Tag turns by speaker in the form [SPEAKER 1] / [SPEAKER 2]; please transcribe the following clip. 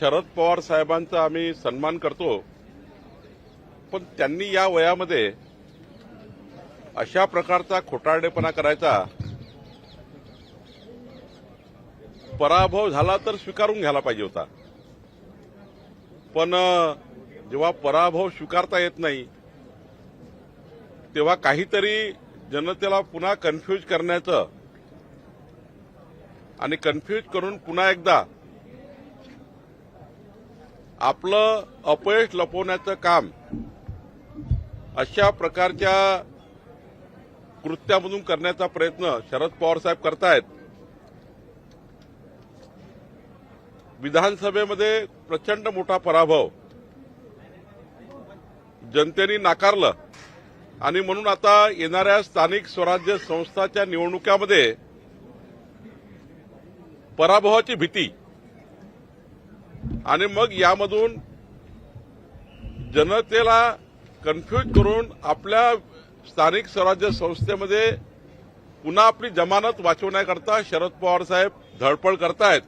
[SPEAKER 1] शरद पवार साहेबांचा आम्ही सन्मान करतो. पण त्यांनी या वयामध्ये अशा प्रकारचा खोटारडेपणा करायचा. पराभव झाला तर स्वीकारून घ्यायला पाहिजे होता. पण जेव्हा पराभव स्वीकारता येत नाही तेव्हा काहीतरी जनतेला पुन्हा कन्फ्यूज करण्याचं आणि कन्फ्यूज करून पुन्हा एकदा आपलं अपयश लपवण्याचं काम अशा प्रकारच्या कृत्यामधून करण्याचा प्रयत्न शरद पवार साहेब करतायत. विधानसभेमध्ये प्रचंड मोठा पराभव. जनतेने नाकारलं. आणि म्हणून आता येणाऱ्या स्थानिक स्वराज्य संस्थाच्या निवडणुकामध्ये पराभवाची भीती आणि मग यामधून जनतेला कन्फ्यूज करून आपल्या स्थानिक स्वराज्य संस्थेमध्ये पुन्हा आपली जमानत वाचवण्याकरता शरद पवार साहेब धडपड करतायत.